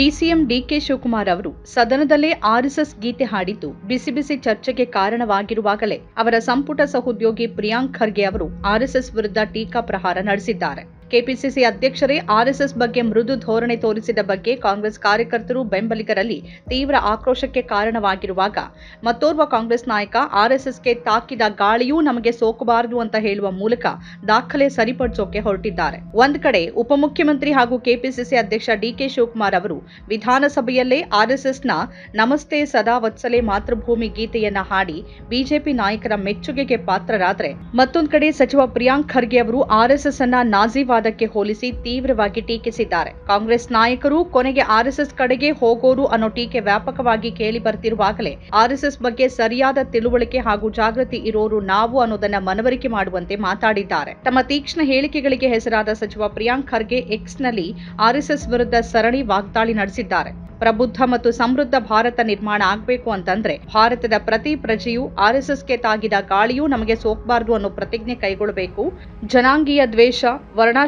DCM DK Shivakumar ಅವರು ಸದನದಲ್ಲೇ RSS ಗೀತೆ ಹಾಡಿದ್ದು ಬಿಸಿ ಬಿಸಿ ಚರ್ಚೆಗೆ ಕಾರಣವಾಗಿರುವಾಗಲೇ ಅವರ ಸಂಪುಟ ಸಹೋದ್ಯೋಗಿ ಪ್ರಿಯಾಂಕ್ ಖರ್ಗೆ ಅವರು ಆರ್ಎಸ್ಎಸ್ ವಿರುದ್ಧ ಟೀಕಾ ಪ್ರಹಾರ ನಡೆಸಿದ್ದಾರೆ. ಕೆಪಿಸಿಸಿ ಅಧ್ಯಕ್ಷರೇ ಆರ್ಎಸ್ಎಸ್ ಬಗ್ಗೆ ಮೃದು ಧೋರಣೆ ತೋರಿಸಿದ ಬಗ್ಗೆ ಕಾಂಗ್ರೆಸ್ ಕಾರ್ಯಕರ್ತರು ಬೆಂಬಲಿಗರಲ್ಲಿ ತೀವ್ರ ಆಕ್ರೋಶಕ್ಕೆ ಕಾರಣವಾಗಿರುವಾಗ, ಮತ್ತೋರ್ವ ಕಾಂಗ್ರೆಸ್ ನಾಯಕ ಆರ್ಎಸ್ಎಸ್ಗೆ ತಾಕಿದ ಗಾಳಿಯೂ ನಮಗೆ ಸೋಕಬಾರದು ಅಂತ ಹೇಳುವ ಮೂಲಕ ದಾಖಲೆ ಸರಿಪಡಿಸೋಕೆ ಹೊರಟಿದ್ದಾರೆ. ಒಂದ್ ಕಡೆ ಉಪಮುಖ್ಯಮಂತ್ರಿ ಹಾಗೂ ಕೆಪಿಸಿಸಿ ಅಧ್ಯಕ್ಷ ಡಿಕೆ ಶಿವಕುಮಾರ್ ಅವರು ವಿಧಾನಸಭೆಯಲ್ಲೇ ಆರ್ಎಸ್ಎಸ್ನ ನಮಸ್ತೆ ಸದಾ ವತ್ಸಲೆ ಮಾತೃಭೂಮಿ ಗೀತೆಯನ್ನ ಹಾಡಿ ಬಿಜೆಪಿ ನಾಯಕರ ಮೆಚ್ಚುಗೆಗೆ ಪಾತ್ರರಾದ್ರೆ, ಮತ್ತೊಂದು ಕಡೆ ಸಚಿವ ಪ್ರಿಯಾಂಕ್ ಖರ್ಗೆ ಅವರು ಆರ್ಎಸ್ಎಸ್ ಅನ್ನ ನಾಜಿವಾದಕ್ಕೆ ಹೋಲಿಸಿ ತೀವ್ರವಾಗಿ ಟೀಕಿಸಿದ್ದಾರೆ. ಕಾಂಗ್ರೆಸ್ ನಾಯಕರು ಕೊನೆಗೆ ಆರ್ಎಸ್ಎಸ್ ಕಡೆಗೆ ಹೋಗೋರು ಅನ್ನೋ ಟೀಕೆ ವ್ಯಾಪಕವಾಗಿ ಕೇಳಿ ಬರ್ತಿರುವಾಗಲೇ ಆರ್ಎಸ್ಎಸ್ ಬಗ್ಗೆ ಸರಿಯಾದ ತಿಳುವಳಿಕೆ ಹಾಗೂ ಜಾಗೃತಿ ಇರೋರು ನಾವು ಅನ್ನೋದನ್ನ ಮನವರಿಕೆ ಮಾಡುವಂತೆ ಮಾತಾಡಿದ್ದಾರೆ. ತಮ್ಮ ತೀಕ್ಷ್ಣ ಹೇಳಿಕೆಗಳಿಗೆ ಹೆಸರಾದ ಸಚಿವ ಪ್ರಿಯಾಂಕ್ ಖರ್ಗೆ ಎಕ್ಸ್ನಲ್ಲಿ ಆರ್ಎಸ್ಎಸ್ ವಿರುದ್ಧ ಸರಣಿ ವಾಗ್ದಾಳಿ ನಡೆಸಿದ್ದಾರೆ. ಪ್ರಬುದ್ಧ ಮತ್ತು ಸಮೃದ್ಧ ಭಾರತ ನಿರ್ಮಾಣ ಆಗಬೇಕು ಅಂತಂದ್ರೆ ಭಾರತದ ಪ್ರತಿ ಪ್ರಜೆಯೂ ಆರ್ಎಸ್ಎಸ್ಗೆ ತಾಗಿದ ಗಾಳಿಯೂ ನಮಗೆ ಸೋಕಬಾರದು ಅನ್ನೋ ಪ್ರತಿಜ್ಞೆ ಕೈಗೊಳ್ಳಬೇಕು. ಜನಾಂಗೀಯ ದ್ವೇಷ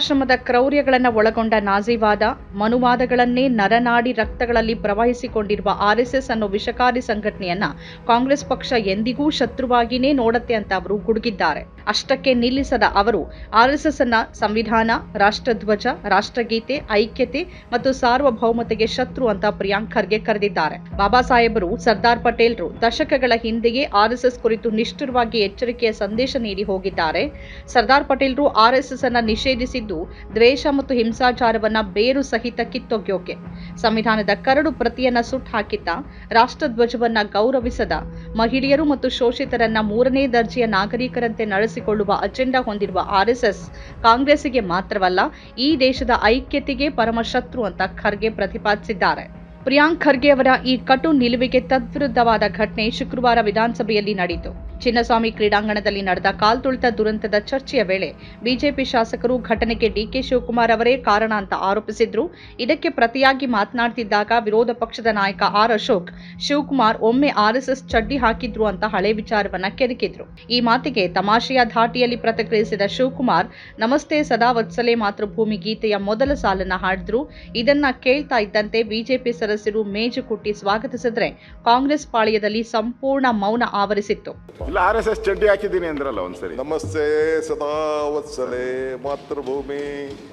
ವರ್ಣಾಶ್ರಮದ ಕ್ರೌರ್ಯಗಳನ್ನು ಒಳಗೊಂಡ ನಾಜಿವಾದ ಮನುವಾದಗಳನ್ನೇ ನರನಾಡಿ ರಕ್ತಗಳಲ್ಲಿ ಪ್ರವಹಿಸಿಕೊಂಡಿರುವ ಆರ್ಎಸ್ಎಸ್ ಅನ್ನೋ ವಿಷಕಾರಿ ಸಂಘಟನೆಯನ್ನ ಕಾಂಗ್ರೆಸ್ ಪಕ್ಷ ಎಂದಿಗೂ ಶತ್ರುವಾಗಿನೇ ನೋಡತ್ತೆ ಅಂತ ಅವರು ಗುಡುಗಿದ್ದಾರೆ. ಅಷ್ಟಕ್ಕೆ ನಿಲ್ಲಿಸದ ಅವರು ಆರ್ಎಸ್ಎಸ್ ಅನ್ನ ಸಂವಿಧಾನ, ರಾಷ್ಟ್ರಧ್ವಜ, ರಾಷ್ಟ್ರಗೀತೆ, ಐಕ್ಯತೆ ಮತ್ತು ಸಾರ್ವಭೌಮತೆಗೆ ಶತ್ರು ಅಂತ ಪ್ರಿಯಾಂಕ್ ಖರ್ಗೆ ಕರೆದಿದ್ದಾರೆ. ಬಾಬಾ ಸಾಹೇಬರು ಸರ್ದಾರ್ ಪಟೇಲ್ರು ದಶಕಗಳ ಹಿಂದೆಯೇ ಆರ್ಎಸ್ಎಸ್ ಕುರಿತು ನಿಷ್ಠುರವಾಗಿ ಎಚ್ಚರಿಕೆಯ ಸಂದೇಶ ನೀಡಿ ಹೋಗಿದ್ದಾರೆ. ಸರ್ದಾರ್ ಪಟೇಲ್ರು ಆರ್ಎಸ್ಎಸ್ ಅನ್ನ ನಿಷೇಧಿಸಿದ್ದು ದ್ವೇಷ ಮತ್ತು ಹಿಂಸಾಚಾರವನ್ನ ಬೇರು ಸಹಿತ ಕಿತ್ತೊಗೆಯೋಕೆ. ಸಂವಿಧಾನದ ಕರಡು ಪ್ರತಿಯನ್ನ ಸುಟ್ಟು ಹಾಕಿದ್ದ ರಾಷ್ಟ್ರಧ್ವಜವನ್ನ ಗೌರವಿಸದ ಮಹಿಳೆಯರು ಮತ್ತು ಶೋಷಿತರನ್ನ ಮೂರನೇ ದರ್ಜೆಯ ನಾಗರಿಕರಂತೆ ನಡೆಸಿಕೊಳ್ಳುವ ಅಜೆಂಡಾ ಹೊಂದಿರುವ ಆರ್ಎಸ್ಎಸ್ ಕಾಂಗ್ರೆಸ್ಸಿಗೆ ಮಾತ್ರವಲ್ಲ, ಈ ದೇಶದ ಐಕ್ಯತೆಗೆ ಪರಮ ಶತ್ರು ಅಂತ ಖರ್ಗೆ ಪ್ರತಿಪಾದಿಸಿದ್ದಾರೆ. ಪ್ರಿಯಾಂಕ್ ಖರ್ಗೆ ಅವರ ಈ ಕಟು ನಿಲುವಿಗೆ ತದ್ವಿರುದ್ಧವಾದ ಘಟನೆ ಶುಕ್ರವಾರ ವಿಧಾನಸಭೆಯಲ್ಲಿ ನಡೆಯಿತು. ಚಿನ್ನಸ್ವಾಮಿ ಕ್ರೀಡಾಂಗಣದಲ್ಲಿ ನಡೆದ ಕಾಲ್ತುಳಿತ ದುರಂತದ ಚರ್ಚೆಯ ವೇಳೆ ಬಿಜೆಪಿ ಶಾಸಕರು ಘಟನೆಗೆ ಡಿಕೆ ಶಿವಕುಮಾರ್ ಅವರೇ ಕಾರಣ ಅಂತ ಆರೋಪಿಸಿದ್ರು. ಇದಕ್ಕೆ ಪ್ರತಿಯಾಗಿ ಮಾತನಾಡುತ್ತಿದ್ದಾಗ ವಿರೋಧ ಪಕ್ಷದ ನಾಯಕ ಆರ್ ಅಶೋಕ್, ಶಿವಕುಮಾರ್ ಒಮ್ಮೆ ಆರ್ಎಸ್ಎಸ್ ಚಡ್ಡಿ ಹಾಕಿದ್ರು ಅಂತ ಹಳೆ ವಿಚಾರವನ್ನ ಕೆದಕಿದ್ರು. ಈ ಮಾತಿಗೆ ತಮಾಷೆಯ ಧಾಟಿಯಲ್ಲಿ ಪ್ರತಿಕ್ರಿಯಿಸಿದ ಶಿವಕುಮಾರ್, ನಮಸ್ತೆ ಸದಾ ವತ್ಸಲೆ ಮಾತೃಭೂಮಿ ಗೀತೆಯ ಮೊದಲ ಸಾಲನ್ನ ಹಾಡಿದ್ರು. ಇದನ್ನ ಕೇಳ್ತಾ ಇದ್ದಂತೆ ಬಿಜೆಪಿ ಸದಸ್ಯರು ಮೇಜು ಕುಟ್ಟಿ ಸ್ವಾಗತಿಸಿದ್ರೆ ಕಾಂಗ್ರೆಸ್ ಪಾಳ್ಯದಲ್ಲಿ ಸಂಪೂರ್ಣ ಮೌನ ಆವರಿಸಿತ್ತು. ಇಲ್ಲ ಆರ್ ಎಸ್ ಎಸ್ ಚಡ್ಡಿ ಹಾಕಿದ್ದೀನಿ ಅಂದ್ರಲ್ಲ ಒಂದ್ಸರಿ. ನಮಸ್ತೆ ಸದಾ ವತ್ಸಲೆ ಮಾತೃಭೂಮಿ.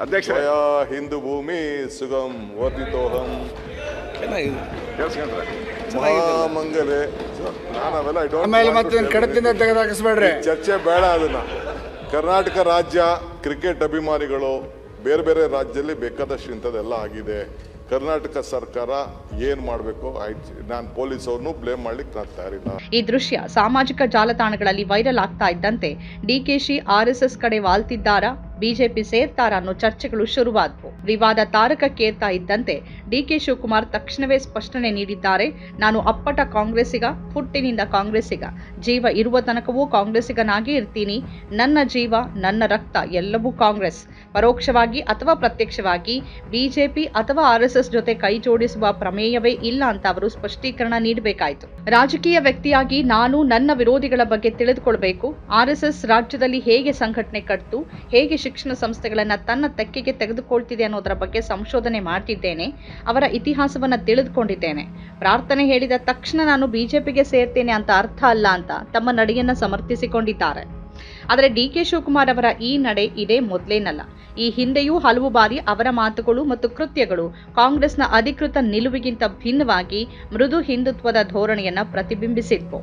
ಅಧ್ಯಕ್ಷ. ಹಿಂದೂ ಭೂಮಿ ಸುಗಮ್ ವರ್ಧಿತೋಹಂ. ನಾನು ಅವೆಲ್ಲ ಆಮೇಲೆ ಕಡತಿಂದ. ತೆಗೆದಾಕಿಸ್ಬೇಡ್ರಿ. ಚರ್ಚೆ ಬೇಡ ಅದನ್ನ. ಕರ್ನಾಟಕ ರಾಜ್ಯ ಕ್ರಿಕೆಟ್ ಅಭಿಮಾನಿಗಳು ಬೇರೆ ಬೇರೆ ರಾಜ್ಯದಲ್ಲಿ ಬೇಕಾದಷ್ಟು ಇಂಥದ್ದೆಲ್ಲ ಆಗಿದೆ. ಕರ್ನಾಟಕ ಸರ್ಕಾರ ಏನ್ ಮಾಡಬೇಕು? ನಾನು ಪೊಲೀಸ್ ಅವ್ರನ್ನೂ ಬ್ಲೇಮ್ ಮಾಡ್ಲಿಕ್ಕೆ ನಾನು ತಯಾರಿಲ್ಲ. ಈ ದೃಶ್ಯ ಸಾಮಾಜಿಕ ಜಾಲತಾಣಗಳಲ್ಲಿ ವೈರಲ್ ಆಗ್ತಾ ಇದ್ದಂತೆ. ಡಿಕೆಶಿ ಆರ್ಎಸ್ಎಸ್ ಕಡೆ ವಾಲ್ತಿದ್ದಾರಾ? ಬಿಜೆಪಿ ಸೇರ್ತಾರ ಅನ್ನೋ ಚರ್ಚೆಗಳು ಶುರುವಾದವು. ವಿವಾದ ತಾರಕಕ್ಕೇರ್ತಾ ಇದ್ದಂತೆ ಡಿಕೆ ಶಿವಕುಮಾರ್ ತಕ್ಷಣವೇ ಸ್ಪಷ್ಟನೆ ನೀಡಿದ್ದಾರೆ. ನಾನು ಅಪ್ಪಟ ಕಾಂಗ್ರೆಸ್ಸಿಗ, ಹುಟ್ಟಿನಿಂದ ಕಾಂಗ್ರೆಸ್ಸಿಗ, ಜೀವ ಇರುವ ತನಕವೂ ಕಾಂಗ್ರೆಸ್ಸಿಗನಾಗೇ ಇರ್ತೀನಿ. ನನ್ನ ಜೀವ, ನನ್ನ ರಕ್ತ ಎಲ್ಲವೂ ಕಾಂಗ್ರೆಸ್. ಪರೋಕ್ಷವಾಗಿ ಅಥವಾ ಪ್ರತ್ಯಕ್ಷವಾಗಿ ಬಿಜೆಪಿ ಅಥವಾ ಆರ್ಎಸ್ಎಸ್ ಜೊತೆ ಕೈ ಜೋಡಿಸುವ ಪ್ರಮೇಯವೇ ಇಲ್ಲ ಅಂತ ಅವರು ಸ್ಪಷ್ಟೀಕರಣ ನೀಡಬೇಕಾಯಿತು. ರಾಜಕೀಯ ವ್ಯಕ್ತಿಯಾಗಿ ನಾನು ನನ್ನ ವಿರೋಧಿಗಳ ಬಗ್ಗೆ ತಿಳಿದುಕೊಳ್ಬೇಕು. ಆರ್ಎಸ್ಎಸ್ ರಾಜ್ಯದಲ್ಲಿ ಹೇಗೆ ಸಂಘಟನೆ ಕಟ್ತು, ಹೇಗೆ ಶಿಕ್ಷಣ ಸಂಸ್ಥೆಗಳನ್ನು ತನ್ನ ತೆಕ್ಕೆಗೆ ತೆಗೆದುಕೊಳ್ತಿದೆ ಅನ್ನೋದರ ಬಗ್ಗೆ ಸಂಶೋಧನೆ ಮಾಡ್ತಿದ್ದೇನೆ, ಅವರ ಇತಿಹಾಸವನ್ನು ತಿಳಿದುಕೊಂಡಿದ್ದೇನೆ. ಪ್ರಾರ್ಥನೆ ಹೇಳಿದ ತಕ್ಷಣ ನಾನು ಬಿಜೆಪಿಗೆ ಸೇರ್ತೇನೆ ಅಂತ ಅರ್ಥ ಅಲ್ಲ ಅಂತ ತಮ್ಮ ನಡೆಯನ್ನು ಸಮರ್ಥಿಸಿಕೊಂಡಿದ್ದಾರೆ. ಆದರೆ ಡಿ ಕೆ ಶಿವಕುಮಾರ್ ಅವರ ಈ ನಡೆ ಇದೇ ಮೊದಲೇನಲ್ಲ. ಈ ಹಿಂದೆಯೂ ಹಲವು ಬಾರಿ ಅವರ ಮಾತುಗಳು ಮತ್ತು ಕೃತ್ಯಗಳು ಕಾಂಗ್ರೆಸ್ನ ಅಧಿಕೃತ ನಿಲುವಿಗಿಂತ ಭಿನ್ನವಾಗಿ ಮೃದು ಹಿಂದುತ್ವದ ಧೋರಣೆಯನ್ನ ಪ್ರತಿಬಿಂಬಿಸಿದ್ವು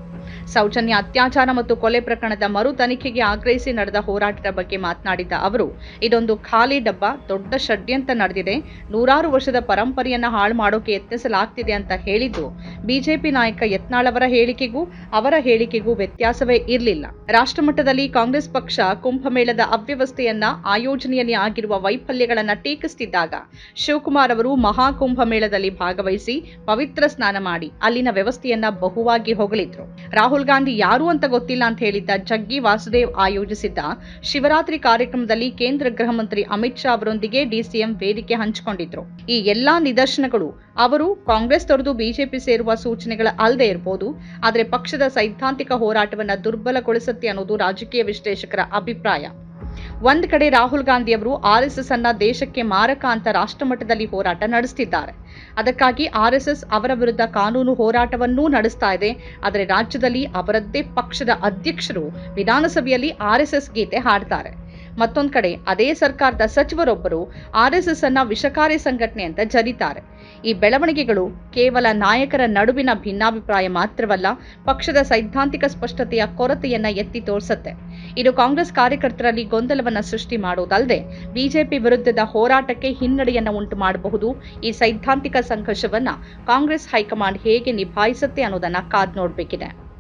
ಸೌಜನ್ಯ ಅತ್ಯಾಚಾರ ಮತ್ತು ಕೊಲೆ ಪ್ರಕರಣದ ಮರು ತನಿಖೆಗೆ ಆಗ್ರಹಿಸಿ ನಡೆದ ಹೋರಾಟದ ಬಗ್ಗೆ ಮಾತನಾಡಿದ ಅವರು, ಇದೊಂದು ಖಾಲಿ ಡಬ್ಬ, ದೊಡ್ಡ ಷಡ್ಯಂತ ನಡೆದಿದೆ. ನೂರಾರು ವರ್ಷದ ಪರಂಪರೆಯನ್ನ ಹಾಳು ಮಾಡೋಕೆ ಯತ್ನಿಸಲಾಗ್ತಿದೆ ಅಂತ ಹೇಳಿದ್ದು, ಬಿಜೆಪಿ ನಾಯಕ ಯತ್ನಾಳ್ ಅವರ ಹೇಳಿಕೆಗೂ ಅವರ ಹೇಳಿಕೆಗೂ ವ್ಯತ್ಯಾಸವೇ ಇರಲಿಲ್ಲ. ರಾಷ್ಟ್ರಮಟ್ಟದಲ್ಲಿ ಕಾಂಗ್ರೆಸ್ ಪಕ್ಷ ಕುಂಭಮೇಳದ ಅವ್ಯವಸ್ಥೆಯನ್ನ ಆಯೋಜನೆಯಲ್ಲಿ ಆಗಿರುವ ವೈಫಲ್ಯಗಳನ್ನ ಟೀಕಿಸುತ್ತಿದ್ದಾಗ ಶಿವಕುಮಾರ್ ಅವರು ಮಹಾಕುಂಭಮೇಳದಲ್ಲಿ ಭಾಗವಹಿಸಿ ಪವಿತ್ರ ಸ್ನಾನ ಮಾಡಿ ಅಲ್ಲಿನ ವ್ಯವಸ್ಥೆಯನ್ನ ಬಹುವಾಗಿ ಹೊಗಳಿದ್ರು. ರಾಹುಲ್ ಗಾಂಧಿ ಯಾರು ಅಂತ ಗೊತ್ತಿಲ್ಲ ಅಂತ ಹೇಳಿದ್ದ ಜಗ್ಗಿ ವಾಸುದೇವ್ ಆಯೋಜಿಸಿದ್ದ ಶಿವರಾತ್ರಿ ಕಾರ್ಯಕ್ರಮದಲ್ಲಿ ಕೇಂದ್ರ ಗೃಹ ಮಂತ್ರಿ ಅಮಿತ್ ಶಾ ಅವರೊಂದಿಗೆ ಡಿಸಿಎಂ ವೇದಿಕೆ ಹಂಚಿಕೊಂಡಿದ್ರು. ಈ ಎಲ್ಲಾ ನಿದರ್ಶನಗಳು ಅವರು ಕಾಂಗ್ರೆಸ್ ತೊರೆದು ಬಿಜೆಪಿ ಸೇರುವ ಸೂಚನೆಗಳ ಅಲ್ಲದೆ ಇರಬಹುದು ಆದರೆ ಪಕ್ಷದ ಸೈದ್ಧಾಂತಿಕ ಹೋರಾಟವನ್ನ ದುರ್ಬಲಗೊಳಿಸುತ್ತೆ ಅನ್ನೋದು ರಾಜಕೀಯ ವಿಶ್ಲೇಷಕರ ಅಭಿಪ್ರಾಯ. ಒಂದ್ ಕಡೆ ರಾಹುಲ್ ಗಾಂಧಿ ಅವರು ಆರ್ಎಸ್ಎಸ್ ಅನ್ನ ದೇಶಕ್ಕೆ ಮಾರಕ ಅಂತ ರಾಷ್ಟ್ರಮಟ್ಟದಲ್ಲಿ ಹೋರಾಟ ನಡೆಸುತ್ತಿದ್ದಾರೆ ಅದಕ್ಕಾಗಿ ಆರ್ಎಸ್ಎಸ್ ಅವರ ವಿರುದ್ಧ ಕಾನೂನು ಹೋರಾಟವನ್ನೂ ನಡೆಸ್ತಾ ಇದೆ. ಆದರೆ ರಾಜ್ಯದಲ್ಲಿ ಅವರದ್ದೇ ಪಕ್ಷದ ಅಧ್ಯಕ್ಷರು ವಿಧಾನಸಭೆಯಲ್ಲಿ ಆರ್ಎಸ್ಎಸ್ ಗೀತೆ ಹಾಡ್ತಾರೆ. ಮತ್ತೊಂದ್ ಕಡೆ, ಅದೇ ಸರ್ಕಾರದ ಸಚಿವರೊಬ್ಬರು ಆರ್ಎಸ್ಎಸ್ ಅನ್ನ ವಿಷಕಾರಿ ಸಂಘಟನೆ ಅಂತ ಜರಿತಾರೆ. ಈ ಬೆಳವಣಿಗೆಗಳು ಕೇವಲ ನಾಯಕರ ನಡುವಿನ ಭಿನ್ನಾಭಿಪ್ರಾಯ ಮಾತ್ರವಲ್ಲ, ಪಕ್ಷದ ಸೈದ್ಧಾಂತಿಕ ಸ್ಪಷ್ಟತೆಯ ಕೊರತೆಯನ್ನ ಎತ್ತಿ ತೋರಿಸುತ್ತೆ. ಇದು ಕಾಂಗ್ರೆಸ್ ಕಾರ್ಯಕರ್ತರಲ್ಲಿ ಗೊಂದಲವನ್ನ ಸೃಷ್ಟಿ ಮಾಡುವುದಲ್ಲದೆ ಬಿಜೆಪಿ ವಿರುದ್ಧದ ಹೋರಾಟಕ್ಕೆ ಹಿನ್ನಡೆಯನ್ನ ಉಂಟು ಮಾಡಬಹುದು ಈ ಸೈದ್ಧಾಂತಿಕ ಸಂಘರ್ಷವನ್ನ ಕಾಂಗ್ರೆಸ್ ಹೈಕಮಾಂಡ್ ಹೇಗೆ ನಿಭಾಯಿಸುತ್ತೆ ಅನ್ನೋದನ್ನ ಕಾದ್ ನೋಡ್ಬೇಕಿದೆ.